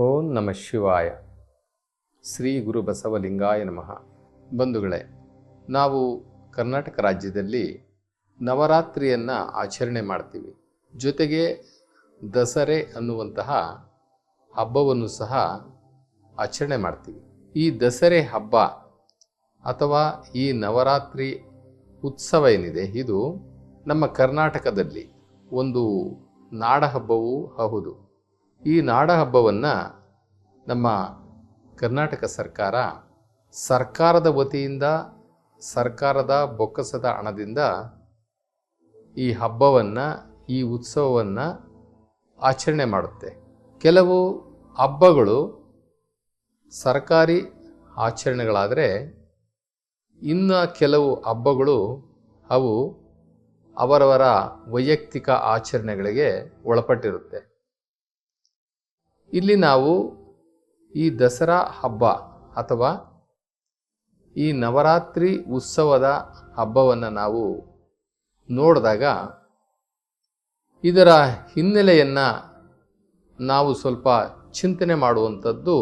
ಓಂ ನಮ ಶಿವಾಯ. ಶ್ರೀ ಗುರು ಬಸವಲಿಂಗಾಯ ನಮಃ. ಬಂಧುಗಳೇ, ನಾವು ಕರ್ನಾಟಕ ರಾಜ್ಯದಲ್ಲಿ ನವರಾತ್ರಿಯನ್ನು ಆಚರಣೆ ಮಾಡ್ತೀವಿ. ಜೊತೆಗೆ ದಸರೆ ಅನ್ನುವಂತಹ ಹಬ್ಬವನ್ನು ಸಹ ಆಚರಣೆ ಮಾಡ್ತೀವಿ. ಈ ದಸರೆ ಹಬ್ಬ ಅಥವಾ ಈ ನವರಾತ್ರಿ ಉತ್ಸವ ಏನಿದೆ, ಇದು ನಮ್ಮ ಕರ್ನಾಟಕದಲ್ಲಿ ಒಂದು ನಾಡಹಬ್ಬವೂ ಹೌದು. ಈ ನಾಡ ಹಬ್ಬವನ್ನು ನಮ್ಮ ಕರ್ನಾಟಕ ಸರ್ಕಾರ ಸರ್ಕಾರದ ವತಿಯಿಂದ, ಸರ್ಕಾರದ ಬೊಕ್ಕಸದ ಹಣದಿಂದ ಈ ಹಬ್ಬವನ್ನು, ಈ ಉತ್ಸವವನ್ನು ಆಚರಣೆ ಮಾಡುತ್ತೆ. ಕೆಲವು ಹಬ್ಬಗಳು ಸರ್ಕಾರಿ ಆಚರಣೆಗಳಾದರೆ ಇನ್ನು ಕೆಲವು ಹಬ್ಬಗಳು ಅವು ಅವರವರ ವೈಯಕ್ತಿಕ ಆಚರಣೆಗಳಿಗೆ ಒಳಪಟ್ಟಿರುತ್ತೆ. ಇಲ್ಲಿ ನಾವು ಈ ದಸರಾ ಹಬ್ಬ ಅಥವಾ ಈ ನವರಾತ್ರಿ ಉತ್ಸವದ ಹಬ್ಬವನ್ನು ನಾವು ನೋಡಿದಾಗ ಇದರ ಹಿನ್ನೆಲೆಯನ್ನು ನಾವು ಸ್ವಲ್ಪ ಚಿಂತನೆ ಮಾಡುವಂಥದ್ದು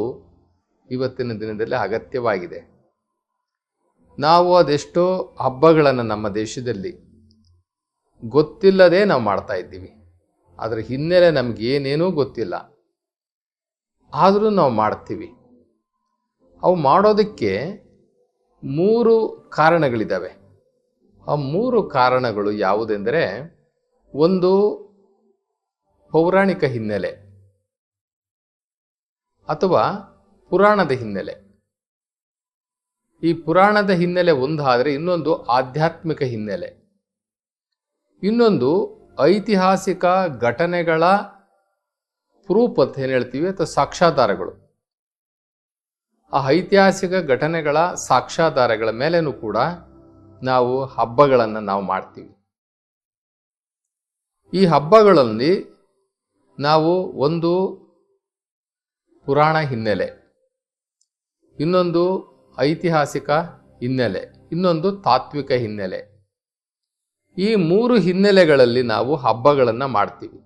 ಇವತ್ತಿನ ದಿನದಲ್ಲಿ ಅಗತ್ಯವಾಗಿದೆ. ನಾವು ಅದೆಷ್ಟೋ ಹಬ್ಬಗಳನ್ನು ನಮ್ಮ ದೇಶದಲ್ಲಿ ಗೊತ್ತಿಲ್ಲದೆ ನಾವು ಮಾಡ್ತಾ ಇದ್ದೀವಿ. ಅದರ ಹಿನ್ನೆಲೆ ನಮಗೇನೇನೂ ಗೊತ್ತಿಲ್ಲ. ಆದರೂ ನಾವು ಮಾಡ್ತೀವಿ. ಅವು ಮಾಡೋದಕ್ಕೆ ಮೂರು ಕಾರಣಗಳಿದ್ದಾವೆ. ಆ ಮೂರು ಕಾರಣಗಳು ಯಾವುದೆಂದರೆ, ಒಂದು, ಪೌರಾಣಿಕ ಹಿನ್ನೆಲೆ ಅಥವಾ ಪುರಾಣದ ಹಿನ್ನೆಲೆ. ಈ ಪುರಾಣದ ಹಿನ್ನೆಲೆ ಒಂದಾದರೆ ಇನ್ನೊಂದು ಆಧ್ಯಾತ್ಮಿಕ ಹಿನ್ನೆಲೆ. ಇನ್ನೊಂದು ಐತಿಹಾಸಿಕ ಘಟನೆಗಳ ಪ್ರೂಫ್ ಅಂತ ಏನು ಹೇಳ್ತೀವಿ? ಅಥವಾ ಸಾಕ್ಷಾಧಾರಗಳು ಆ ಐತಿಹಾಸಿಕ ಘಟನೆಗಳ ಸಾಕ್ಷಾಧಾರಗಳ ಮೇಲೇನೂ ಕೂಡ ನಾವು ಹಬ್ಬಗಳನ್ನು ನಾವು ಮಾಡ್ತೀವಿ. ಈ ಹಬ್ಬಗಳಲ್ಲಿ ನಾವು ಒಂದು ಪುರಾಣ ಹಿನ್ನೆಲೆ, ಇನ್ನೊಂದು ಐತಿಹಾಸಿಕ ಹಿನ್ನೆಲೆ, ಇನ್ನೊಂದು ತಾತ್ವಿಕ ಹಿನ್ನೆಲೆ. ಈ ಮೂರು ಹಿನ್ನೆಲೆಗಳಲ್ಲಿ ನಾವು ಹಬ್ಬಗಳನ್ನು ಮಾಡ್ತೀವಿ.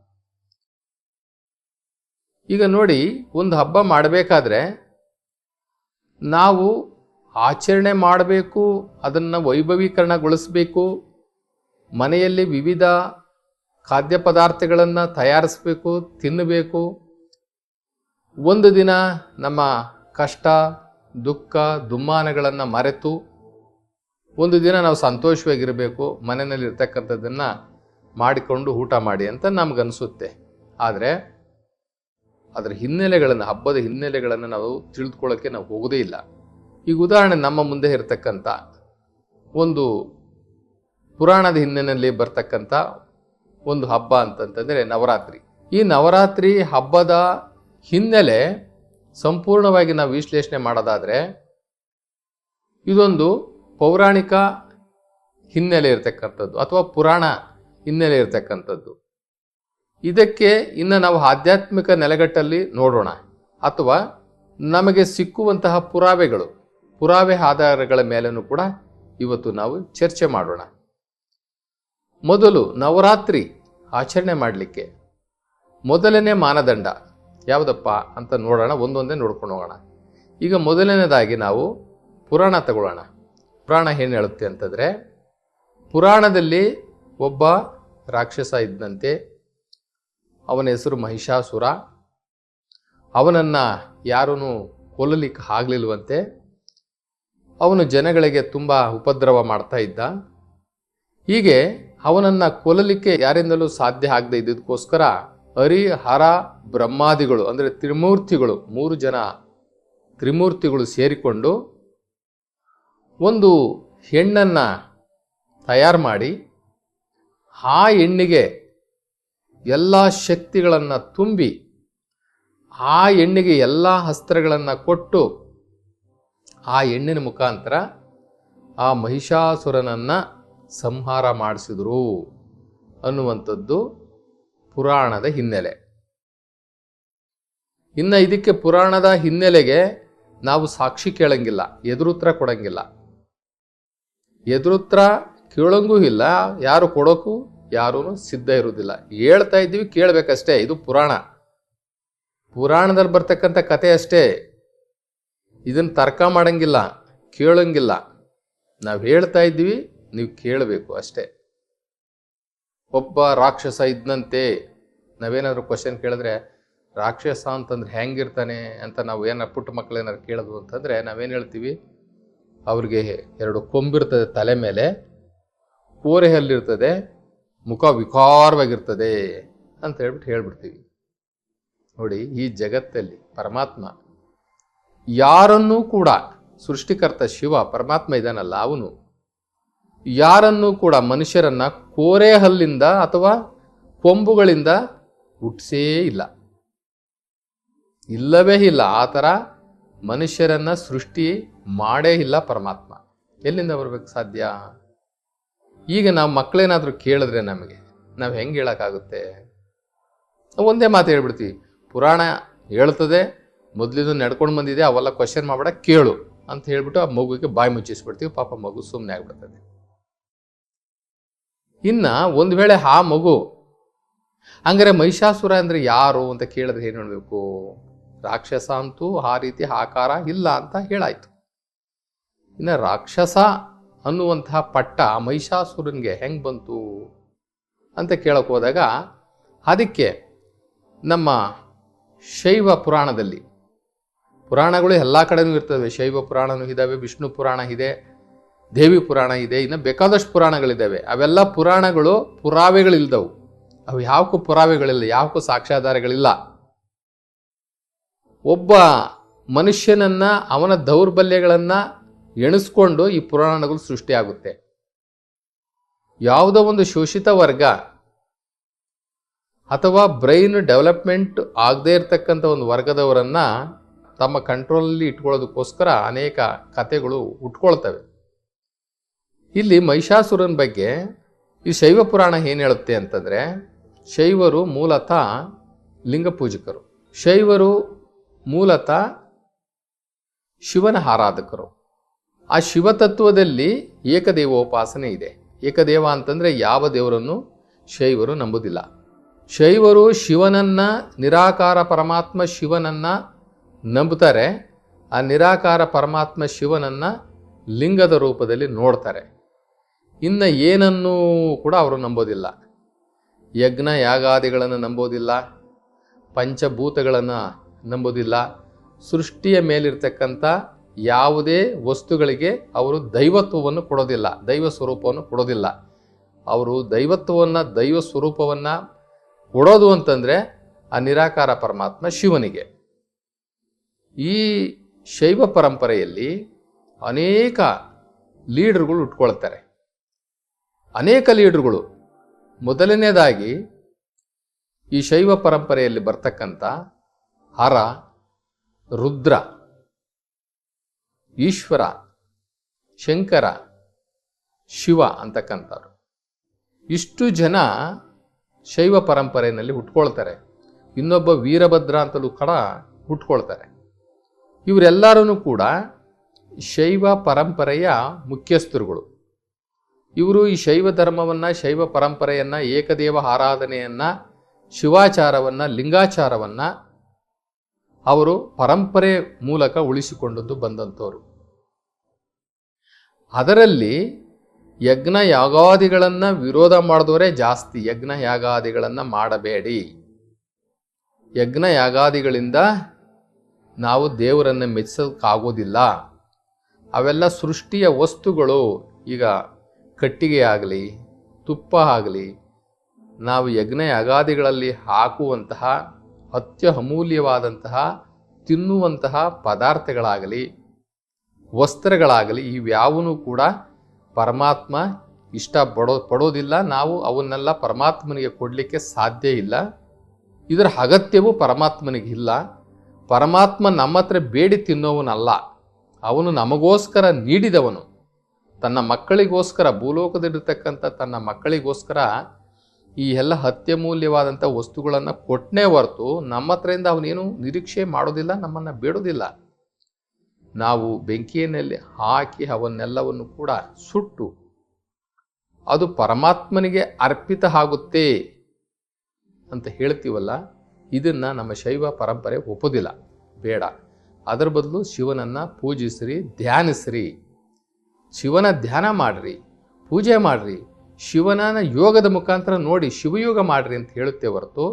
ಈಗ ನೋಡಿ, ಒಂದು ಹಬ್ಬ ಮಾಡಬೇಕಾದ್ರೆ ನಾವು ಆಚರಣೆ ಮಾಡಬೇಕು, ಅದನ್ನು ವೈಭವೀಕರಣಗೊಳಿಸಬೇಕು, ಮನೆಯಲ್ಲಿ ವಿವಿಧ ಖಾದ್ಯ ಪದಾರ್ಥಗಳನ್ನು ತಯಾರಿಸಬೇಕು, ತಿನ್ನಬೇಕು. ಒಂದು ದಿನ ನಮ್ಮ ಕಷ್ಟ, ದುಃಖ, ದುಮ್ಮಾನಗಳನ್ನು ಮರೆತು ಒಂದು ದಿನ ನಾವು ಸಂತೋಷವಾಗಿರಬೇಕು, ಮನೆಯಲ್ಲಿರ್ತಕ್ಕಂಥದ್ದನ್ನು ಮಾಡಿಕೊಂಡು ಊಟ ಮಾಡಿ ಅಂತ ನಮಗನ್ಸುತ್ತೆ. ಆದರೆ ಅದರ ಹಿನ್ನೆಲೆಗಳನ್ನು, ಹಬ್ಬದ ಹಿನ್ನೆಲೆಗಳನ್ನು ನಾವು ತಿಳಿದುಕೊಳ್ಳೋಕ್ಕೆ ನಾವು ಹೋಗೋದೇ ಇಲ್ಲ. ಈಗ ಉದಾಹರಣೆ ನಮ್ಮ ಮುಂದೆ ಇರತಕ್ಕಂಥ ಒಂದು ಪುರಾಣದ ಹಿನ್ನೆಲೆಯಲ್ಲಿ ಬರ್ತಕ್ಕಂಥ ಒಂದು ಹಬ್ಬ ಅಂತಂತಂದರೆ ನವರಾತ್ರಿ. ಈ ನವರಾತ್ರಿ ಹಬ್ಬದ ಹಿನ್ನೆಲೆ ಸಂಪೂರ್ಣವಾಗಿ ನಾವು ವಿಶ್ಲೇಷಣೆ ಮಾಡೋದಾದರೆ, ಇದೊಂದು ಪೌರಾಣಿಕ ಹಿನ್ನೆಲೆ ಇರತಕ್ಕಂಥದ್ದು ಅಥವಾ ಪುರಾಣ ಹಿನ್ನೆಲೆ ಇರತಕ್ಕಂಥದ್ದು. ಇದಕ್ಕೆ ಇನ್ನು ನಾವು ಆಧ್ಯಾತ್ಮಿಕ ನೆಲೆಗಟ್ಟಲ್ಲಿ ನೋಡೋಣ. ಅಥವಾ ನಮಗೆ ಸಿಕ್ಕುವಂತಹ ಪುರಾವೆಗಳು, ಪುರಾವೆ ಆಧಾರಗಳ ಮೇಲೂ ಕೂಡ ಇವತ್ತು ನಾವು ಚರ್ಚೆ ಮಾಡೋಣ. ಮೊದಲು ನವರಾತ್ರಿ ಆಚರಣೆ ಮಾಡಲಿಕ್ಕೆ. ಮೊದಲನೇ ಮಾನದಂಡ ಯಾವುದಪ್ಪ ಅಂತ ನೋಡೋಣ, ಒಂದೊಂದೇ ನೋಡ್ಕೊಂಡು ಹೋಗೋಣ. ಈಗ ಮೊದಲನೇದಾಗಿ ನಾವು ಪುರಾಣ ತಗೊಳ್ಳೋಣ. ಪುರಾಣ ಏನು ಹೇಳುತ್ತೆ ಅಂತಂದರೆ, ಪುರಾಣದಲ್ಲಿ ಒಬ್ಬ ರಾಕ್ಷಸ ಇದ್ದಂತೆ ಅವನ ಹೆಸರು ಮಹಿಷಾಸುರ. ಅವನನ್ನು ಯಾರೂ ಕೊಲ್ಲಲಿಕ್ಕೆ ಆಗಲಿಲ್ವಂತೆ. ಅವನು ಜನಗಳಿಗೆ ತುಂಬ ಉಪದ್ರವ ಮಾಡ್ತಾ ಇದ್ದ. ಹೀಗೆ ಅವನನ್ನು ಕೊಲ್ಲಲಿಕ್ಕೆ ಯಾರಿಂದಲೂ ಸಾಧ್ಯ ಆಗದೆ ಇದ್ದಕ್ಕೋಸ್ಕರ ಹರಿ, ಹರ, ಬ್ರಹ್ಮಾದಿಗಳು ಅಂದರೆ ತ್ರಿಮೂರ್ತಿಗಳು, ಮೂರು ಜನ ತ್ರಿಮೂರ್ತಿಗಳು ಸೇರಿಕೊಂಡು ಒಂದು ಹೆಣ್ಣನ್ನು ತಯಾರು ಮಾಡಿ, ಆ ಹೆಣ್ಣಿಗೆ ಎಲ್ಲ ಶಕ್ತಿಗಳನ್ನು ತುಂಬಿ ಆ ಹೆಣ್ಣಿಗೆ ಎಲ್ಲ ಅಸ್ತ್ರಗಳನ್ನು ಕೊಟ್ಟು ಆ ಹೆಣ್ಣಿನ ಮುಖಾಂತರ ಆ ಮಹಿಷಾಸುರನನ್ನು ಸಂಹಾರ ಮಾಡಿಸಿದರು ಅನ್ನುವಂಥದ್ದು ಪುರಾಣದ ಹಿನ್ನೆಲೆ. ಇನ್ನು ಇದಕ್ಕೆ ಪುರಾಣದ ಹಿನ್ನೆಲೆಗೆ ನಾವು ಸಾಕ್ಷಿ ಕೇಳಂಗಿಲ್ಲ, ಎದುರುತ್ರ ಕೊಡಂಗಿಲ್ಲ. ಎದುರುತ್ರ ಕೇಳಂಗೂ ಇಲ್ಲ, ಯಾರು ಕೊಡೋಕ್ಕೂ ಯಾರೂ ಸಿದ್ಧ ಇರುವುದಿಲ್ಲ. ಹೇಳ್ತಾ ಇದ್ದೀವಿ, ಕೇಳಬೇಕಷ್ಟೇ, ಇದು ಪುರಾಣ. ಪುರಾಣದಲ್ಲಿ ಬರ್ತಕ್ಕಂಥ ಕತೆ ಅಷ್ಟೇ. ಇದನ್ನು ತರ್ಕ ಮಾಡಂಗಿಲ್ಲ, ಕೇಳೋಂಗಿಲ್ಲ. ನಾವು ಹೇಳ್ತಾ ಇದ್ದೀವಿ, ನೀವು ಕೇಳಬೇಕು ಅಷ್ಟೇ. ಒಬ್ಬ ರಾಕ್ಷಸ ಇದ್ದಂತೆ ನಾವೇನಾದರೂ ಕ್ವಶನ್ ಕೇಳಿದ್ರೆ, ರಾಕ್ಷಸ ಅಂತಂದ್ರೆ ಹೆಂಗಿರ್ತಾನೆ ಅಂತ ನಾವು ಏನಾರು ಪುಟ್ಟ ಮಕ್ಳು ಏನಾರು ಕೇಳೋದು ಅಂತಂದರೆ, ನಾವೇನು ಹೇಳ್ತೀವಿ, ಅವ್ರಿಗೆ ಎರಡು ಕೊಂಬಿರ್ತದೆ ತಲೆ ಮೇಲೆ ಕೋರೆ ಹಲ್ಲಿರ್ತದೆ ಮುಖ ವಿಕಾರವಾಗಿರ್ತದೆ ಅಂತ ಹೇಳ್ಬಿಟ್ಟು ಹೇಳ್ಬಿಡ್ತೀವಿ. ನೋಡಿ, ಈ ಜಗತ್ತಲ್ಲಿ ಪರಮಾತ್ಮ ಯಾರನ್ನೂ ಕೂಡ ಸೃಷ್ಟಿಕರ್ತ ಶಿವ ಪರಮಾತ್ಮ ಇದ್ದಾನಲ್ಲ ಅವನು. ಯಾರನ್ನೂ ಕೂಡ ಮನುಷ್ಯರನ್ನ ಕೋರೆ ಹಲ್ಲಿಂದ ಅಥವಾ ಕೊಂಬುಗಳಿಂದ ಹುಟ್ಟಿಸೇ ಇಲ್ಲ. ಇಲ್ಲವೇ ಇಲ್ಲ, ಆ ಥರ ಮನುಷ್ಯರನ್ನ ಸೃಷ್ಟಿ ಮಾಡೇ ಇಲ್ಲ ಪರಮಾತ್ಮ. ಎಲ್ಲಿಂದ ಬರ್ಬೇಕು ಸಾಧ್ಯ? ಈಗ ನಾವು ಮಕ್ಕಳೇನಾದರೂ ಕೇಳಿದ್ರೆ ನಮಗೆ, ನಾವು ಹೆಂಗೆ ಹೇಳೋಕ್ಕಾಗುತ್ತೆ? ಒಂದೇ ಮಾತು ಹೇಳ್ಬಿಡ್ತೀವಿ. ಪುರಾಣ ಹೇಳ್ತದೆ ಮೊದಲಿದ್ದು ನಡ್ಕೊಂಡು ಬಂದಿದೆ, ಅವೆಲ್ಲ ಕ್ವಶನ್ ಮಾಡಬೇಡ, ಕೇಳು ಅಂತ ಹೇಳ್ಬಿಟ್ಟು ಆ ಮಗುಗೆ ಬಾಯಿ ಮುಚ್ಚಿಸ್ಬಿಡ್ತೀವಿ. ಪಾಪ ಮಗು ಸುಮ್ಮನೆ ಆಗ್ಬಿಡ್ತದೆ. ಇನ್ನು ಒಂದು ವೇಳೆ ಆ ಮಗು, ಹಂಗಾರೆ ಮಹಿಷಾಸುರ ಅಂದರೆ ಯಾರು ಅಂತ ಕೇಳಿದ್ರೆ ಏನು ಹೇಳಬೇಕು? ರಾಕ್ಷಸ ಅಂತೂ ಆ ರೀತಿ ಆಕಾರ ಇಲ್ಲ ಅಂತ ಹೇಳಾಯ್ತು. ಇನ್ನು ರಾಕ್ಷಸ ಅನ್ನುವಂತಹ ಪಟ್ಟ ಮಹಿಷಾಸುರನಿಗೆ ಹೆಂಗೆ ಬಂತು ಅಂತ ಕೇಳಕ್ಕೆ ಹೋದಾಗ, ಅದಕ್ಕೆ ನಮ್ಮ ಶೈವ ಪುರಾಣದಲ್ಲಿ, ಪುರಾಣಗಳು ಎಲ್ಲ ಕಡೆನೂ ಇರ್ತವೆ. ಶೈವ ಪುರಾಣನೂ ಇದ್ದಾವೆ ವಿಷ್ಣು ಪುರಾಣ ಇದೆ, ದೇವಿ ಪುರಾಣ ಇದೆ, ಇನ್ನು ಬೇಕಾದಷ್ಟು ಪುರಾಣಗಳಿದ್ದಾವೆ ಅವೆಲ್ಲ ಪುರಾಣಗಳು ಪುರಾವೆಗಳಿಲ್ದವು. ಅವು ಯಾವಕ್ಕೂ ಪುರಾವೆಗಳಿಲ್ಲ, ಯಾವಕ್ಕೂ ಸಾಕ್ಷ್ಯಾಧಾರಗಳಿಲ್ಲ. ಒಬ್ಬ ಮನುಷ್ಯನನ್ನು, ಅವನ ದೌರ್ಬಲ್ಯಗಳನ್ನ ಎಣಿಸ್ಕೊಂಡು ಈ ಪುರಾಣಗಳು ಸೃಷ್ಟಿಯಾಗುತ್ತೆ. ಯಾವುದೋ ಒಂದು ಶೋಷಿತ ವರ್ಗ ಅಥವಾ ಬ್ರೈನ್ ಡೆವಲಪ್ಮೆಂಟ್ ಆಗದೇ ಇರತಕ್ಕಂಥ ಒಂದು ವರ್ಗದವರನ್ನು ತಮ್ಮ ಕಂಟ್ರೋಲಲ್ಲಿ ಇಟ್ಕೊಳ್ಳೋದಕ್ಕೋಸ್ಕರ ಅನೇಕ ಕಥೆಗಳು ಉಟ್ಕೊಳ್ತವೆ. ಇಲ್ಲಿ ಮಹಿಷಾಸುರನ ಬಗ್ಗೆ ಈ ಶೈವ ಪುರಾಣ ಏನು ಹೇಳುತ್ತೆ ಅಂತಂದರೆ, ಶೈವರು ಮೂಲತಃ ಲಿಂಗ ಪೂಜಕರು, ಶೈವರು ಮೂಲತಃ ಶಿವನ ಆರಾಧಕರು. ಆ ಶಿವತತ್ವದಲ್ಲಿ ಏಕದೇವೋಪಾಸನೆ ಇದೆ. ಏಕದೇವ ಅಂತಂದರೆ ಯಾವ ದೇವರನ್ನು ಶೈವರು ನಂಬುದಿಲ್ಲ. ಶೈವರು ಶಿವನನ್ನ, ನಿರಾಕಾರ ಪರಮಾತ್ಮ ಶಿವನನ್ನ ನಂಬುತ್ತಾರೆ. ಆ ನಿರಾಕಾರ ಪರಮಾತ್ಮ ಶಿವನನ್ನು ಲಿಂಗದ ರೂಪದಲ್ಲಿ ನೋಡ್ತಾರೆ. ಇನ್ನು ಏನನ್ನೂ ಕೂಡ ಅವರು ನಂಬೋದಿಲ್ಲ. ಯಜ್ಞ ಯಾಗಾದಿಗಳನ್ನು ನಂಬೋದಿಲ್ಲ. ಪಂಚಭೂತಗಳನ್ನು ನಂಬೋದಿಲ್ಲ. ಸೃಷ್ಟಿಯ ಮೇಲಿರ್ತಕ್ಕಂಥ ಯಾವುದೇ ವಸ್ತುಗಳಿಗೆ ಅವರು ದೈವತ್ವವನ್ನು ಕೊಡೋದಿಲ್ಲ, ದೈವ ಸ್ವರೂಪವನ್ನು ಕೊಡೋದಿಲ್ಲ. ಅವರು ದೈವತ್ವವನ್ನು, ದೈವ ಸ್ವರೂಪವನ್ನು ಕೊಡೋದು ಅಂತಂದರೆ ಆ ನಿರಾಕಾರ ಪರಮಾತ್ಮ ಶಿವನಿಗೆ. ಈ ಶೈವ ಪರಂಪರೆಯಲ್ಲಿ ಅನೇಕ ಲೀಡರ್ಗಳು ಉಟ್ಕೊಳ್ತಾರೆ. ಅನೇಕ ಲೀಡರ್ಗಳು. ಮೊದಲನೇದಾಗಿ ಈ ಶೈವ ಪರಂಪರೆಯಲ್ಲಿ ಬರ್ತಕ್ಕಂಥ ಹರ, ರುದ್ರ. ಈಶ್ವರ, ಶಂಕರ, ಶಿವ ಅಂತಕ್ಕಂಥವ್ರು. ಇಷ್ಟು ಜನ ಶೈವ ಪರಂಪರೆಯಲ್ಲಿ ಹುಟ್ಕೊಳ್ತಾರೆ. ಇನ್ನೊಬ್ಬ ವೀರಭದ್ರ ಅಂತಲೂ ಕೂಡ ಹುಟ್ಕೊಳ್ತಾರೆ. ಇವರೆಲ್ಲರೂ ಕೂಡ ಶೈವ ಪರಂಪರೆಯ ಮುಖ್ಯಸ್ಥರುಗಳು. ಇವರು ಈ ಶೈವ ಧರ್ಮವನ್ನು, ಶೈವ ಪರಂಪರೆಯನ್ನು, ಏಕದೇವ ಆರಾಧನೆಯನ್ನು, ಶಿವಾಚಾರವನ್ನು, ಲಿಂಗಾಚಾರವನ್ನು ಅವರು ಪರಂಪರೆ ಮೂಲಕ ಉಳಿಸಿಕೊಂಡದ್ದು ಬಂದಂಥವ್ರು. ಅದರಲ್ಲಿ ಯಜ್ಞ ಯಾಗಾದಿಗಳನ್ನು ವಿರೋಧ ಮಾಡಿದವರೇ ಜಾಸ್ತಿ. ಯಜ್ಞ ಯಾಗಾದಿಗಳನ್ನು ಮಾಡಬೇಡಿ. ಯಜ್ಞ ಯಾಗಾದಿಗಳಿಂದ ನಾವು ದೇವರನ್ನು ಮೆಚ್ಚಿಸೋಕ್ಕಾಗೋದಿಲ್ಲ ಅವೆಲ್ಲ ಸೃಷ್ಟಿಯ ವಸ್ತುಗಳು. ಈಗ ಕಟ್ಟಿಗೆ ಆಗಲಿ, ತುಪ್ಪ ಆಗಲಿ, ನಾವು ಯಜ್ಞ ಯಾಗಾದಿಗಳಲ್ಲಿ ಹಾಕುವಂತಹ ಅತ್ಯ ಅಮೂಲ್ಯವಾದಂತಹ ತಿನ್ನುವಂತಹ ಪದಾರ್ಥಗಳಾಗಲಿ, ವಸ್ತ್ರಗಳಾಗಲಿ ಇವ್ಯಾವೂ ಕೂಡ ಪರಮಾತ್ಮ ಇಷ್ಟ ಪಡೋ, ಪಡೋದಿಲ್ಲ. ನಾವು ಅವನ್ನೆಲ್ಲ ಪರಮಾತ್ಮನಿಗೆ ಕೊಡಲಿಕ್ಕೆ ಸಾಧ್ಯ ಇಲ್ಲ. ಇದರ ಅಗತ್ಯವೂ ಪರಮಾತ್ಮನಿಗೆ ಇಲ್ಲ. ಪರಮಾತ್ಮ ನಮ್ಮ ಹತ್ರ ಬೇಡಿ ತಿನ್ನೋವನಲ್ಲ. ಅವನು ನಮಗೋಸ್ಕರ ನೀಡಿದವನು. ತನ್ನ ಮಕ್ಕಳಿಗೋಸ್ಕರ, ಭೂಲೋಕದಲ್ಲಿರ್ತಕ್ಕಂಥ ತನ್ನ ಮಕ್ಕಳಿಗೋಸ್ಕರ ಈ ಎಲ್ಲ ಅತ್ಯಮೂಲ್ಯವಾದಂಥ ವಸ್ತುಗಳನ್ನು ಕೊಟ್ಟನೇ ಹೊರತು ನಮ್ಮ ಹತ್ರದಿಂದ ಅವನೇನು ನಿರೀಕ್ಷೆ ಮಾಡೋದಿಲ್ಲ, ನಮ್ಮನ್ನು ಬೇಡೋದಿಲ್ಲ. ನಾವು ಬೆಂಕಿಯಲ್ಲಿ ಹಾಕಿ ಅವನ್ನೆಲ್ಲವನ್ನು ಕೂಡ ಸುಟ್ಟು ಅದು ಪರಮಾತ್ಮನಿಗೆ ಅರ್ಪಿತ ಆಗುತ್ತೆ ಅಂತ ಹೇಳ್ತೀವಲ್ಲ, ಇದನ್ನು ನಮ್ಮ ಶೈವ ಪರಂಪರೆ ಒಪ್ಪೋದಿಲ್ಲ, ಬೇಡ. ಅದರ ಬದಲು ಶಿವನನ್ನು ಪೂಜಿಸ್ರಿ, ಧ್ಯಾನಿಸ್ರಿ. ಶಿವನ ಧ್ಯಾನ ಮಾಡಿರಿ, ಪೂಜೆ ಮಾಡ್ರಿ. ಶಿವನ ಯೋಗದ ಮುಖಾಂತರ ನೋಡಿ ಶಿವಯೋಗ ಮಾಡ್ರಿ ಅಂತ ಹೇಳುತ್ತೆ ಹೊರತು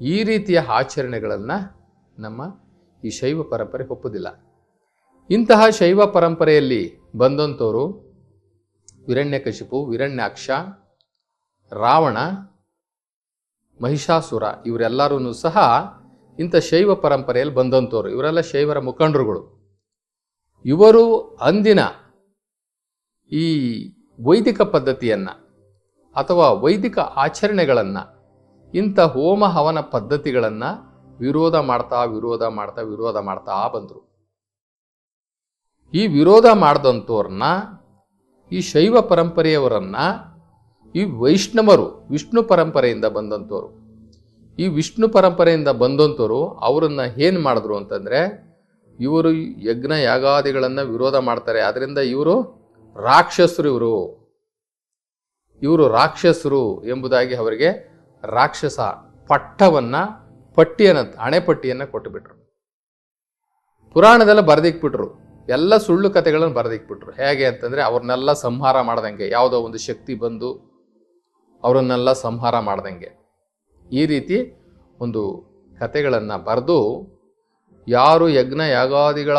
ಈ ರೀತಿಯ ಆಚರಣೆಗಳನ್ನು ನಮ್ಮ ಈ ಶೈವ ಪರಂಪರೆ ಒಪ್ಪುದಿಲ್ಲ. ಇಂತಹ ಶೈವ ಪರಂಪರೆಯಲ್ಲಿ ಬಂದಂಥವರು ವಿರಣ್ಯಕಶಿಪು ವಿರಣ್ಯಾಕ್ಷ ರಾವಣ, ಮಹಿಷಾಸುರ ಇವರೆಲ್ಲರೂ ಸಹ ಇಂಥ ಶೈವ ಪರಂಪರೆಯಲ್ಲಿ ಬಂದಂಥವ್ರು ಇವರೆಲ್ಲ ಶೈವರ ಮುಖಂಡರುಗಳು. ಇವರು ಅಂದಿನ ಈ ವೈದಿಕ ಪದ್ಧತಿಯನ್ನು ಅಥವಾ ವೈದಿಕ ಆಚರಣೆಗಳನ್ನು, ಇಂಥ ಹೋಮ ಹವನ ಪದ್ಧತಿಗಳನ್ನು ವಿರೋಧ ಮಾಡ್ತಾ ವಿರೋಧ ಮಾಡ್ತಾ ವಿರೋಧ ಮಾಡ್ತಾ ಬಂದರು. ಈ ವಿರೋಧ ಮಾಡಿದಂಥವ್ರನ್ನ ಈ ಶೈವ ಪರಂಪರೆಯವರನ್ನ, ಈ ವೈಷ್ಣವರು, ವಿಷ್ಣು ಪರಂಪರೆಯಿಂದ ಬಂದಂಥವ್ರು ಈ ವಿಷ್ಣು ಪರಂಪರೆಯಿಂದ ಬಂದಂಥವ್ರು ಅವರನ್ನು ಏನು ಮಾಡಿದ್ರು ಅಂತಂದರೆ, ಇವರು ಯಜ್ಞ ಯಾಗಾದಿಗಳನ್ನು ವಿರೋಧ ಮಾಡ್ತಾರೆ. ಅದರಿಂದ ಇವರು ರಾಕ್ಷಸರು ಇವರು ಇವರು ರಾಕ್ಷಸರು ಎಂಬುದಾಗಿ ಅವರಿಗೆ ರಾಕ್ಷಸ ಪಟ್ಟವನ್ನ, ಪಟ್ಟಿಯನ್ನು, ಹಣೆಪಟ್ಟಿಯನ್ನು ಕೊಟ್ಟುಬಿಟ್ರು. ಪುರಾಣದೆಲ್ಲ ಬರೆದಿಕ್ಬಿಟ್ರು. ಎಲ್ಲ ಸುಳ್ಳು ಕಥೆಗಳನ್ನು ಬರೆದಿಕ್ಬಿಟ್ರು. ಹೇಗೆ ಅಂತಂದ್ರೆ ಅವ್ರನ್ನೆಲ್ಲ ಸಂಹಾರ ಮಾಡ್ದಂಗೆ. ಯಾವುದೋ ಒಂದು ಶಕ್ತಿ ಬಂದು ಅವರನ್ನೆಲ್ಲ ಸಂಹಾರ ಮಾಡ್ದಂಗೆ. ಈ ರೀತಿ ಒಂದು ಕಥೆಗಳನ್ನು ಬರೆದು ಯಾರು ಯಜ್ಞ ಯಾಗಾದಿಗಳ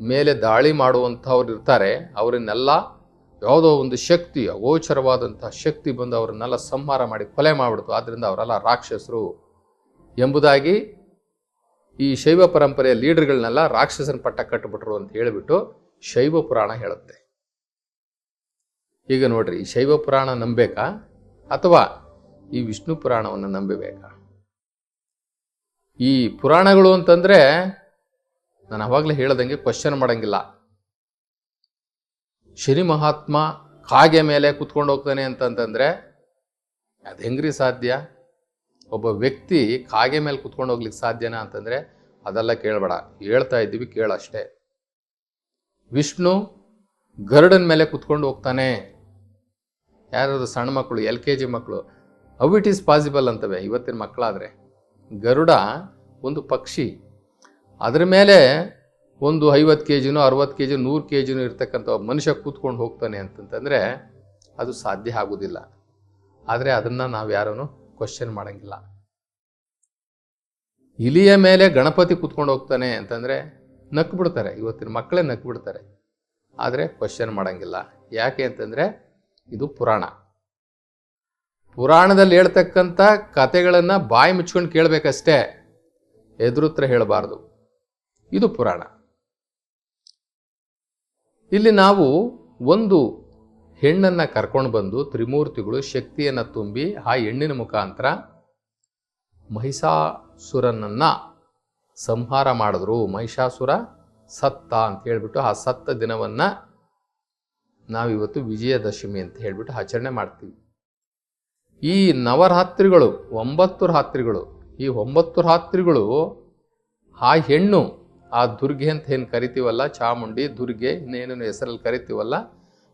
ಮೇಲೆ ದಾಳಿ ಮಾಡುವಂಥವ್ರು ಇರ್ತಾರೆ, ಅವರನ್ನೆಲ್ಲ ಯಾವುದೋ ಒಂದು ಶಕ್ತಿ ಅಗೋಚರವಾದಂತಹ ಶಕ್ತಿ ಬಂದು ಅವರನ್ನೆಲ್ಲ ಸಂಹಾರ ಮಾಡಿ ಕೊಲೆ ಮಾಡಿಬಿಡ್ತು. ಆದ್ದರಿಂದ ಅವರೆಲ್ಲ ರಾಕ್ಷಸರು ಎಂಬುದಾಗಿ ಈ ಶೈವ ಪರಂಪರೆಯ ಲೀಡರ್ಗಳನ್ನೆಲ್ಲ ರಾಕ್ಷಸನ ಪಟ್ಟ ಕಟ್ಟಿಬಿಟ್ರು ಅಂತ ಹೇಳಿಬಿಟ್ಟು ಶೈವ ಪುರಾಣ ಹೇಳುತ್ತೆ. ಈಗ ನೋಡ್ರಿ ಶೈವ ಪುರಾಣ ನಂಬೇಕಾ? ಅಥವಾ ಈ ವಿಷ್ಣು ಪುರಾಣವನ್ನು ನಂಬಬೇಕಾ? ಈ ಪುರಾಣಗಳು ಅಂತಂದ್ರೆ ನಾನು ಅವಾಗಲೇ ಹೇಳ್ದಂಗೆ ಕ್ವಶನ್ ಮಾಡಂಗಿಲ್ಲ. ಶನಿ ಮಹಾತ್ಮ ಕಾಗೆ ಮೇಲೆ ಕುತ್ಕೊಂಡು ಹೋಗ್ತಾನೆ ಅಂತಂದ್ರೆ ಅದು ಹೆಂಗ್ರಿ ಸಾಧ್ಯ? ಒಬ್ಬ ವ್ಯಕ್ತಿ ಕಾಗೆ ಮೇಲೆ ಕುತ್ಕೊಂಡು ಹೋಗ್ಲಿಕ್ಕೆ ಸಾಧ್ಯನಾ ಅಂತಂದ್ರೆ ಅದೆಲ್ಲ ಕೇಳಬೇಡ. ಹೇಳ್ತಾ ಇದ್ದೀವಿ ಕೇಳಷ್ಟೇ ವಿಷ್ಣು ಗರುಡನ ಮೇಲೆ ಕುತ್ಕೊಂಡು ಹೋಗ್ತಾನೆ. ಯಾರಾದ್ರು ಸಣ್ಣ ಮಕ್ಕಳು ಎಲ್ ಕೆ ಜಿ ಮಕ್ಕಳು, ಅವ್ ಇಟ್ ಈಸ್ ಪಾಸಿಬಲ್ ಅಂತವೆ, ಇವತ್ತಿನ ಮಕ್ಕಳಾದರೆ. ಗರುಡ ಒಂದು ಪಕ್ಷಿ. ಅದ್ರ ಮೇಲೆ ಒಂದು ಐವತ್ತು ಕೆ ಜಿನೋ ಅರವತ್ತು ಕೆ ಜಿ ನೂರು ಕೆ ಜಿನೂ ಇರ್ತಕ್ಕಂಥ ಮನುಷ್ಯ ಕೂತ್ಕೊಂಡು ಹೋಗ್ತಾನೆ ಅಂತಂತಂದರೆ ಅದು ಸಾಧ್ಯ ಆಗೋದಿಲ್ಲ. ಆದರೆ ಅದನ್ನು ನಾವು ಯಾರೂ ಕ್ವಶನ್ ಮಾಡೋಂಗಿಲ್ಲ. ಇಲಿಯ ಮೇಲೆ ಗಣಪತಿ ಕೂತ್ಕೊಂಡು ಹೋಗ್ತಾನೆ ಅಂತಂದರೆ ನಕ್ಕು ಬಿಡ್ತಾರೆ ಇವತ್ತಿನ ಮಕ್ಕಳೇ ನಕ್ಕು ಬಿಡ್ತಾರೆ ಆದರೆ ಕ್ವಶನ್ ಮಾಡೋಂಗಿಲ್ಲ. ಯಾಕೆ ಅಂತಂದರೆ ಇದು ಪುರಾಣ. ಪುರಾಣದಲ್ಲಿ ಹೇಳ್ತಕ್ಕಂಥ ಕತೆಗಳನ್ನು ಬಾಯಿ ಮುಚ್ಕೊಂಡು ಕೇಳಬೇಕಷ್ಟೇ. ಎದುರುತ್ರ ಹೇಳಬಾರ್ದು. ಇದು ಪುರಾಣ. ಇಲ್ಲಿ ನಾವು ಒಂದು ಹೆಣ್ಣನ್ನು ಕರ್ಕೊಂಡು ಬಂದು ತ್ರಿಮೂರ್ತಿಗಳು ಶಕ್ತಿಯನ್ನು ತುಂಬಿ ಆ ಹೆಣ್ಣಿನ ಮುಖಾಂತರ ಮಹಿಷಾಸುರನನ್ನು ಸಂಹಾರ ಮಾಡಿದ್ರು. ಮಹಿಷಾಸುರ ಸತ್ತ ಅಂತ ಹೇಳಿಬಿಟ್ಟು ಆ ಸತ್ತ ದಿನವನ್ನು ನಾವಿವತ್ತು ವಿಜಯದಶಮಿ ಅಂತ ಹೇಳಿಬಿಟ್ಟು ಆಚರಣೆ ಮಾಡ್ತೀವಿ. ಈ ನವರಾತ್ರಿಗಳು ಒಂಬತ್ತು ರಾತ್ರಿಗಳು, ಈ ಒಂಬತ್ತು ರಾತ್ರಿಗಳು ಆ ಹೆಣ್ಣು ಆ ದುರ್ಗೆ ಅಂತ ಏನು ಕರಿತೀವಲ್ಲ? ಚಾಮುಂಡಿ, ದುರ್ಗೆ ಇನ್ನೇನೇನು ಹೆಸರಲ್ಲಿ ಕರಿತೀವಲ್ಲ?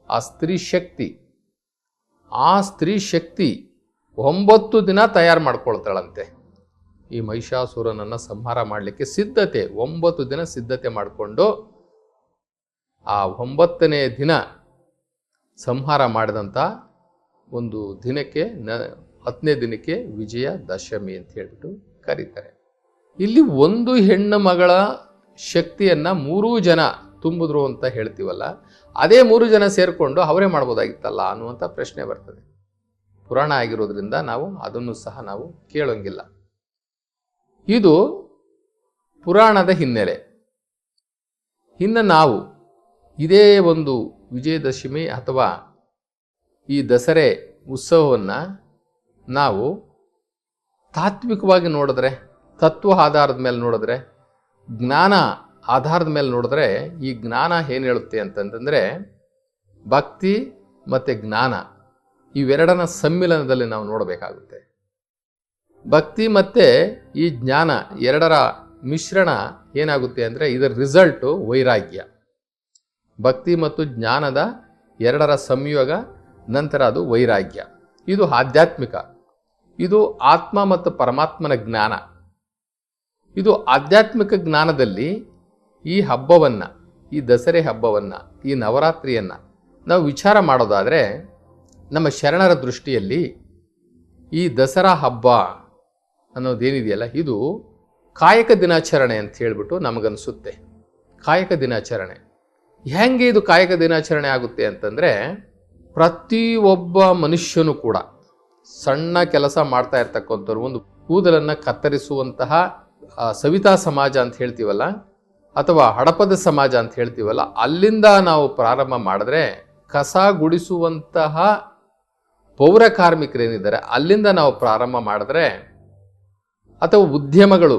ಆ ಸ್ತ್ರೀ ಶಕ್ತಿ. ಆ ಸ್ತ್ರೀ ಶಕ್ತಿ ಒಂಬತ್ತು ದಿನ ತಯಾರು ಮಾಡ್ಕೊಳ್ತಾಳಂತೆ. ಈ ಮಹಿಷಾಸುರನನ್ನು ಸಂಹಾರ ಮಾಡಲಿಕ್ಕೆ ಸಿದ್ಧತೆ, ಒಂಬತ್ತು ದಿನ ಸಿದ್ಧತೆ ಮಾಡಿಕೊಂಡು ಆ ಒಂಬತ್ತನೇ ದಿನ ಸಂಹಾರ ಮಾಡಿದಂಥ ಒಂದು ದಿನಕ್ಕೆ, ನ ಹತ್ತನೇ ದಿನಕ್ಕೆ ವಿಜಯ ದಶಮಿ ಅಂತ ಹೇಳ್ಬಿಟ್ಟು ಕರೀತಾರೆ. ಇಲ್ಲಿ ಒಂದು ಹೆಣ್ಣು ಮಗಳ ಶಕ್ತಿಯನ್ನ ಮೂರೂ ಜನ ತುಂಬಿದ್ರು ಅಂತ ಹೇಳ್ತೀವಲ್ಲ, ಅದೇ ಮೂರು ಜನ ಸೇರಿಕೊಂಡು ಅವರೇ ಮಾಡ್ಬೋದಾಗಿತ್ತಲ್ಲ ಅನ್ನುವಂಥ ಪ್ರಶ್ನೆ ಬರ್ತದೆ. ಪುರಾಣ ಆಗಿರೋದ್ರಿಂದ ನಾವು ಅದನ್ನು ಸಹ ನಾವು ಕೇಳೋಂಗಿಲ್ಲ. ಇದು ಪುರಾಣದ ಹಿನ್ನೆಲೆ. ಇನ್ನು ನಾವು ಇದೇ ಒಂದು ವಿಜಯದಶಮಿ ಅಥವಾ ಈ ದಸರೆ ಉತ್ಸವವನ್ನು ನಾವು ತಾತ್ವಿಕವಾಗಿ ನೋಡಿದ್ರೆ, ತತ್ವ ಆಧಾರದ ಮೇಲೆ ನೋಡಿದ್ರೆ ಜ್ಞಾನ ಆಧಾರದ ಮೇಲೆ ನೋಡಿದ್ರೆ ಈ ಜ್ಞಾನ ಏನು ಹೇಳುತ್ತೆ ಅಂತಂತಂದರೆ ಭಕ್ತಿ ಮತ್ತು ಜ್ಞಾನ ಇವೆರಡನ ಸಮ್ಮಿಲನದಲ್ಲಿ ನಾವು ನೋಡಬೇಕಾಗುತ್ತೆ. ಭಕ್ತಿ ಮತ್ತು ಈ ಜ್ಞಾನ ಎರಡರ ಮಿಶ್ರಣ ಏನಾಗುತ್ತೆ ಅಂದರೆ ಇದರ ರಿಸಲ್ಟು ವೈರಾಗ್ಯ. ಭಕ್ತಿ ಮತ್ತು ಜ್ಞಾನದ ಎರಡರ ಸಂಯೋಗ ನಂತರ ಅದು ವೈರಾಗ್ಯ. ಇದು ಆಧ್ಯಾತ್ಮಿಕ. ಇದು ಆತ್ಮ ಮತ್ತು ಪರಮಾತ್ಮನ ಜ್ಞಾನ. ಇದು ಆಧ್ಯಾತ್ಮಿಕ ಜ್ಞಾನದಲ್ಲಿ ಈ ಹಬ್ಬವನ್ನು, ಈ ದಸರೆ ಹಬ್ಬವನ್ನು, ಈ ನವರಾತ್ರಿಯನ್ನು ನಾವು ವಿಚಾರ ಮಾಡೋದಾದರೆ ನಮ್ಮ ಶರಣರ ದೃಷ್ಟಿಯಲ್ಲಿ ಈ ದಸರಾ ಹಬ್ಬ ಅನ್ನೋದೇನಿದೆಯಲ್ಲ, ಇದು ಕಾಯಕ ದಿನಾಚರಣೆ ಅಂತ ಹೇಳಿಬಿಟ್ಟು ನಮಗನ್ಸುತ್ತೆ. ಕಾಯಕ ದಿನಾಚರಣೆ. ಹೆಂಗೆ ಇದು ಕಾಯಕ ದಿನಾಚರಣೆ ಆಗುತ್ತೆ ಅಂತಂದರೆ ಪ್ರತಿಯೊಬ್ಬ ಮನುಷ್ಯನೂ ಕೂಡ ಸಣ್ಣ ಕೆಲಸ ಮಾಡ್ತಾ ಇರ್ತಕ್ಕಂಥವ್ರು, ಒಂದು ಕೂದಲನ್ನು ಕತ್ತರಿಸುವಂತಹ ಸವಿತಾ ಸಮಾಜ ಅಂತ ಹೇಳ್ತೀವಲ್ಲ, ಅಥವಾ ಹಡಪದ ಸಮಾಜ ಅಂತ ಹೇಳ್ತೀವಲ್ಲ, ಅಲ್ಲಿಂದ ನಾವು ಪ್ರಾರಂಭ ಮಾಡಿದ್ರೆ ಕಸ ಗುಡಿಸುವಂತಹ ಪೌರ ಕಾರ್ಮಿಕರೇನಿದ್ದಾರೆ, ಅಲ್ಲಿಂದ ನಾವು ಪ್ರಾರಂಭ ಮಾಡಿದ್ರೆ ಅಥವಾ ಉದ್ಯಮಗಳು,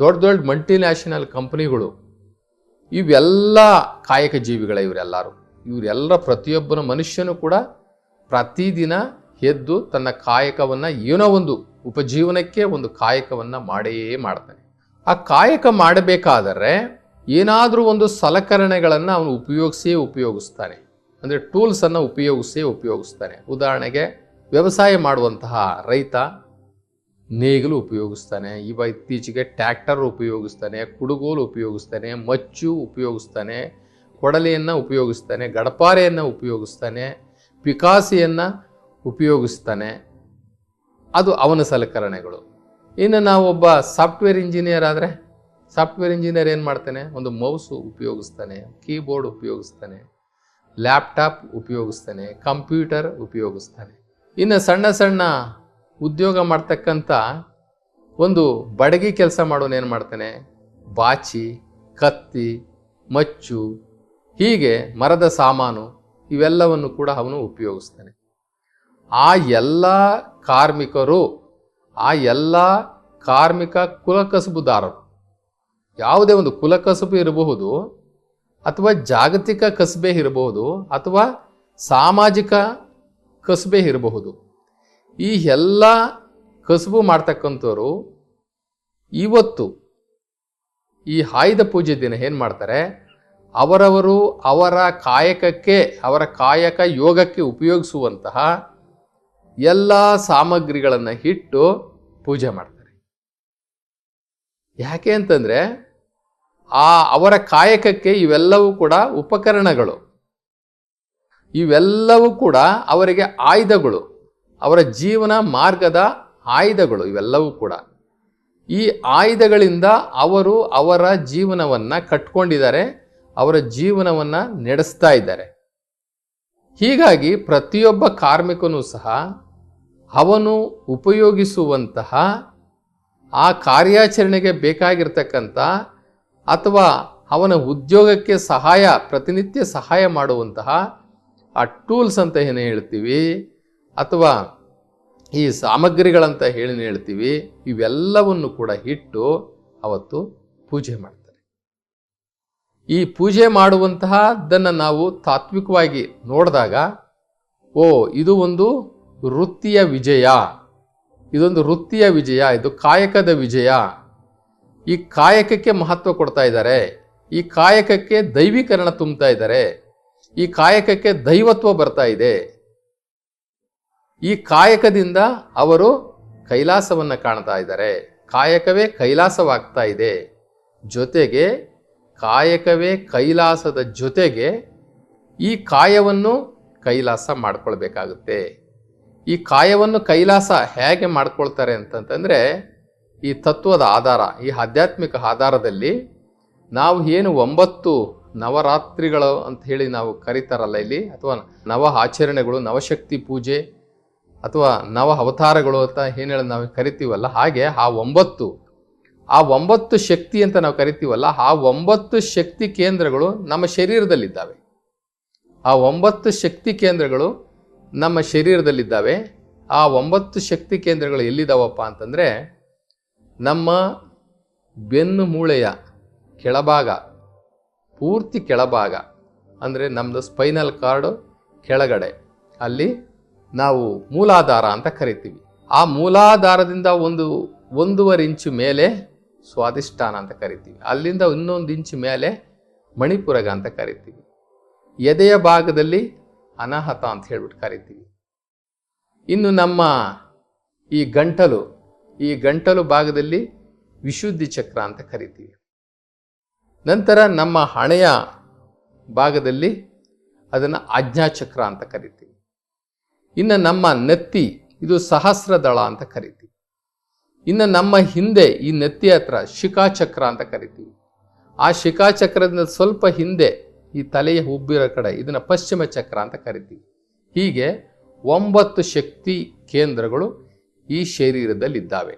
ದೊಡ್ಡ ದೊಡ್ಡ ಮಲ್ಟಿನ್ಯಾಷನಲ್ ಕಂಪನಿಗಳು ಇವೆಲ್ಲ ಕಾಯಕ ಜೀವಿಗಳ ಇವರೆಲ್ಲರೂ. ಇವರೆಲ್ಲರ ಪ್ರತಿಯೊಬ್ಬನ ಮನುಷ್ಯನು ಕೂಡ ಪ್ರತಿದಿನ ಎದ್ದು ತನ್ನ ಕಾಯಕವನ್ನು ಏನೋ ಒಂದು ಉಪಜೀವನಕ್ಕೆ ಒಂದು ಕಾಯಕವನ್ನು ಮಾಡೇ ಮಾಡ್ತಾನೆ. ಆ ಕಾಯಕ ಮಾಡಬೇಕಾದರೆ ಏನಾದರೂ ಒಂದು ಸಲಕರಣೆಗಳನ್ನು ಅವನು ಉಪಯೋಗಿಸಿಯೇ ಉಪಯೋಗಿಸ್ತಾನೆ. ಅಂದರೆ ಟೂಲ್ಸನ್ನು ಉಪಯೋಗಿಸಿಯೇ ಉಪಯೋಗಿಸ್ತಾನೆ. ಉದಾಹರಣೆಗೆ ವ್ಯವಸಾಯ ಮಾಡುವಂತಹ ರೈತ ನೇಗಿಲು ಉಪಯೋಗಿಸ್ತಾನೆ, ಇವ ಇತ್ತೀಚೆಗೆ ಟ್ಯಾಕ್ಟರ್ ಉಪಯೋಗಿಸ್ತಾನೆ, ಕುಡುಗೋಲು ಉಪಯೋಗಿಸ್ತಾನೆ, ಮಚ್ಚು ಉಪಯೋಗಿಸ್ತಾನೆ, ಕೊಡಲೆಯನ್ನು ಉಪಯೋಗಿಸ್ತಾನೆ, ಗಡಪಾರೆಯನ್ನು ಉಪಯೋಗಿಸ್ತಾನೆ, ಪಿಕಾಸಿಯನ್ನು ಉಪಯೋಗಿಸ್ತಾನೆ. ಅದು ಅವನ ಸಲಕರಣೆಗಳು. ಇನ್ನು ನಾವು ಒಬ್ಬ ಸಾಫ್ಟ್ವೇರ್ ಇಂಜಿನಿಯರ್ ಆದರೆ ಸಾಫ್ಟ್ವೇರ್ ಇಂಜಿನಿಯರ್ ಏನು ಮಾಡ್ತಾನೆ? ಒಂದು ಮೌಸು ಉಪಯೋಗಿಸ್ತಾನೆ, ಕೀಬೋರ್ಡ್ ಉಪಯೋಗಿಸ್ತಾನೆ, ಲ್ಯಾಪ್ಟಾಪ್ ಉಪಯೋಗಿಸ್ತಾನೆ, ಕಂಪ್ಯೂಟರ್ ಉಪಯೋಗಿಸ್ತಾನೆ. ಇನ್ನು ಸಣ್ಣ ಸಣ್ಣ ಉದ್ಯೋಗ ಮಾಡ್ತಕ್ಕಂಥ ಒಂದು ಬಡಗಿ ಕೆಲಸ ಮಾಡೋನು ಏನು ಮಾಡ್ತಾನೆ? ಬಾಚಿ, ಕತ್ತಿ, ಮಚ್ಚು, ಹೀಗೆ ಮರದ ಸಾಮಾನು ಇವೆಲ್ಲವನ್ನು ಕೂಡ ಅವನು ಉಪಯೋಗಿಸ್ತಾನೆ. ಆ ಎಲ್ಲ ಕಾರ್ಮಿಕರು, ಆ ಎಲ್ಲ ಕಾರ್ಮಿಕ ಕುಲಕಸುಬುದಾರರು. ಯಾವುದೇ ಒಂದು ಕುಲಕಸುಬು ಇರಬಹುದು ಅಥವಾ ಜಾಗತಿಕ ಕಸಬೆ ಇರಬಹುದು ಅಥವಾ ಸಾಮಾಜಿಕ ಕಸಬೆ ಇರಬಹುದು. ಈ ಎಲ್ಲ ಕಸುಬು ಮಾಡ್ತಕ್ಕಂಥವ್ರು ಇವತ್ತು ಈ ಆಯುಧ ಪೂಜೆ ದಿನ ಏನು ಮಾಡ್ತಾರೆ? ಅವರವರು ಅವರ ಕಾಯಕಕ್ಕೆ, ಅವರ ಕಾಯಕ ಯೋಗಕ್ಕೆ ಉಪಯೋಗಿಸುವಂತಹ ಎಲ್ಲ ಸಾಮಗ್ರಿಗಳನ್ನು ಇಟ್ಟು ಪೂಜೆ ಮಾಡ್ತಾರೆ. ಯಾಕೆ ಅಂತಂದರೆ ಆ ಅವರ ಕಾಯಕಕ್ಕೆ ಇವೆಲ್ಲವೂ ಕೂಡ ಉಪಕರಣಗಳು. ಇವೆಲ್ಲವೂ ಕೂಡ ಅವರಿಗೆ ಆಯುಧಗಳು. ಅವರ ಜೀವನ ಮಾರ್ಗದ ಆಯುಧಗಳು ಇವೆಲ್ಲವೂ ಕೂಡ. ಈ ಆಯುಧಗಳಿಂದ ಅವರು ಅವರ ಜೀವನವನ್ನು ಕಟ್ಕೊಂಡಿದ್ದಾರೆ, ಅವರ ಜೀವನವನ್ನು ನಡೆಸ್ತಾ ಇದ್ದಾರೆ. ಹೀಗಾಗಿ ಪ್ರತಿಯೊಬ್ಬ ಕಾರ್ಮಿಕನೂ ಸಹ ಅವನು ಉಪಯೋಗಿಸುವಂತಹ ಆ ಕಾರ್ಯಾಚರಣೆಗೆ ಬೇಕಾಗಿರ್ತಕ್ಕಂಥ ಅಥವಾ ಅವನ ಉದ್ಯೋಗಕ್ಕೆ ಸಹಾಯ, ಪ್ರತಿನಿತ್ಯ ಸಹಾಯ ಮಾಡುವಂತಹ ಆ ಟೂಲ್ಸ್ ಅಂತ ಏನು ಹೇಳ್ತೀವಿ, ಅಥವಾ ಈ ಸಾಮಗ್ರಿಗಳಂತ ಹೇಳಿ ಹೇಳ್ತೀವಿ, ಇವೆಲ್ಲವನ್ನು ಕೂಡ ಇಟ್ಟು ಅವತ್ತು ಪೂಜೆ ಮಾಡ್ತಾರೆ ಈ ಪೂಜೆ ಮಾಡುವಂತಹದ್ದನ್ನು ನಾವು ತಾತ್ವಿಕವಾಗಿ ನೋಡಿದಾಗ, ಓ, ಇದು ಒಂದು ವೃತ್ತಿಯ ವಿಜಯ. ಇದೊಂದು ವೃತ್ತಿಯ ವಿಜಯ, ಇದು ಕಾಯಕದ ವಿಜಯ. ಈ ಕಾಯಕಕ್ಕೆ ಮಹತ್ವ ಕೊಡ್ತಾ ಇದ್ದಾರೆ. ಈ ಕಾಯಕಕ್ಕೆ ದೈವೀಕರಣ ತುಂಬ್ತಾ ಇದ್ದಾರೆ. ಈ ಕಾಯಕಕ್ಕೆ ದೈವತ್ವ ಬರ್ತಾ ಇದೆ. ಈ ಕಾಯಕದಿಂದ ಅವರು ಕೈಲಾಸವನ್ನು ಕಾಣ್ತಾ ಇದ್ದಾರೆ. ಕಾಯಕವೇ ಕೈಲಾಸವಾಗ್ತಾ ಇದೆ. ಜೊತೆಗೆ ಕಾಯಕವೇ ಕೈಲಾಸದ ಜೊತೆಗೆ ಈ ಕಾಯವನ್ನು ಕೈಲಾಸ ಮಾಡ್ಕೊಳ್ಬೇಕಾಗುತ್ತೆ. ಈ ಕಾಯವನ್ನು ಕೈಲಾಸ ಹೇಗೆ ಮಾಡ್ಕೊಳ್ತಾರೆ ಅಂತಂತಂದರೆ, ಈ ತತ್ವದ ಆಧಾರ, ಈ ಆಧ್ಯಾತ್ಮಿಕ ಆಧಾರದಲ್ಲಿ ನಾವು ಏನು ಒಂಬತ್ತು ನವರಾತ್ರಿಗಳು ಅಂತ ಹೇಳಿ ನಾವು ಕರೀತಾರಲ್ಲ ಇಲ್ಲಿ, ಅಥವಾ ನವ ಆಚರಣೆಗಳು ನವಶಕ್ತಿ ಪೂಜೆ, ಅಥವಾ ನವ ಅವತಾರಗಳು ಅಂತ ಏನು ಹೇಳಿ ನಾವು ಕರಿತೀವಲ್ಲ, ಹಾಗೆ ಆ ಒಂಬತ್ತು ಆ ಒಂಬತ್ತು ಶಕ್ತಿ ಅಂತ ನಾವು ಕರಿತೀವಲ್ಲ, ಆ ಒಂಬತ್ತು ಶಕ್ತಿ ಕೇಂದ್ರಗಳು ನಮ್ಮ ಶರೀರದಲ್ಲಿದ್ದಾವೆ. ಆ ಒಂಬತ್ತು ಶಕ್ತಿ ಕೇಂದ್ರಗಳು ನಮ್ಮ ಶರೀರದಲ್ಲಿದ್ದಾವೆ. ಆ ಒಂಬತ್ತು ಶಕ್ತಿ ಕೇಂದ್ರಗಳು ಎಲ್ಲಿದ್ದಾವಪ್ಪ ಅಂತಂದರೆ, ನಮ್ಮ ಬೆನ್ನು ಮೂಳೆಯ ಕೆಳಭಾಗ, ಪೂರ್ತಿ ಕೆಳಭಾಗ, ಅಂದರೆ ನಮ್ಮದು ಸ್ಪೈನಲ್ ಕಾರ್ಡು ಕೆಳಗಡೆ, ಅಲ್ಲಿ ನಾವು ಮೂಲಾಧಾರ ಅಂತ ಕರಿತೀವಿ. ಆ ಮೂಲಾಧಾರದಿಂದ ಒಂದು, ಒಂದೂವರೆ ಇಂಚು ಮೇಲೆ ಸ್ವಾದಿಷ್ಠಾನ ಅಂತ ಕರಿತೀವಿ. ಅಲ್ಲಿಂದ ಇನ್ನೊಂದು ಇಂಚು ಮೇಲೆ ಮಣಿಪುರಗ ಅಂತ ಕರಿತೀವಿ. ಎದೆಯ ಭಾಗದಲ್ಲಿ ಅನಾಹತ ಅಂತ ಹೇಳ್ಬಿಟ್ಟು ಕರಿತೀವಿ. ಇನ್ನು ನಮ್ಮ ಈ ಗಂಟಲು ಈ ಗಂಟಲು ಭಾಗದಲ್ಲಿ ವಿಶುದ್ಧಿ ಚಕ್ರ ಅಂತ ಕರಿತೀವಿ. ನಂತರ ನಮ್ಮ ಹಣೆಯ ಭಾಗದಲ್ಲಿ ಅದನ್ನು ಆಜ್ಞಾಚಕ್ರ ಅಂತ ಕರಿತೀವಿ. ಇನ್ನು ನಮ್ಮ ನೆತ್ತಿ, ಇದು ಸಹಸ್ರದಳ ಅಂತ ಕರಿತೀವಿ. ಇನ್ನು ನಮ್ಮ ಹಿಂದೆ ಈ ನೆತ್ತಿ ಹತ್ರ ಶಿಖಾಚಕ್ರ ಅಂತ ಕರಿತೀವಿ. ಆ ಶಿಖಾಚಕ್ರದಿಂದ ಸ್ವಲ್ಪ ಹಿಂದೆ ಈ ತಲೆಯ ಹುಬ್ಬಿರೋ ಕಡೆ ಇದನ್ನು ಪಶ್ಚಿಮ ಚಕ್ರ ಅಂತ ಕರಿತೀವಿ. ಹೀಗೆ ಒಂಬತ್ತು ಶಕ್ತಿ ಕೇಂದ್ರಗಳು ಈ ಶರೀರದಲ್ಲಿದ್ದಾವೆ.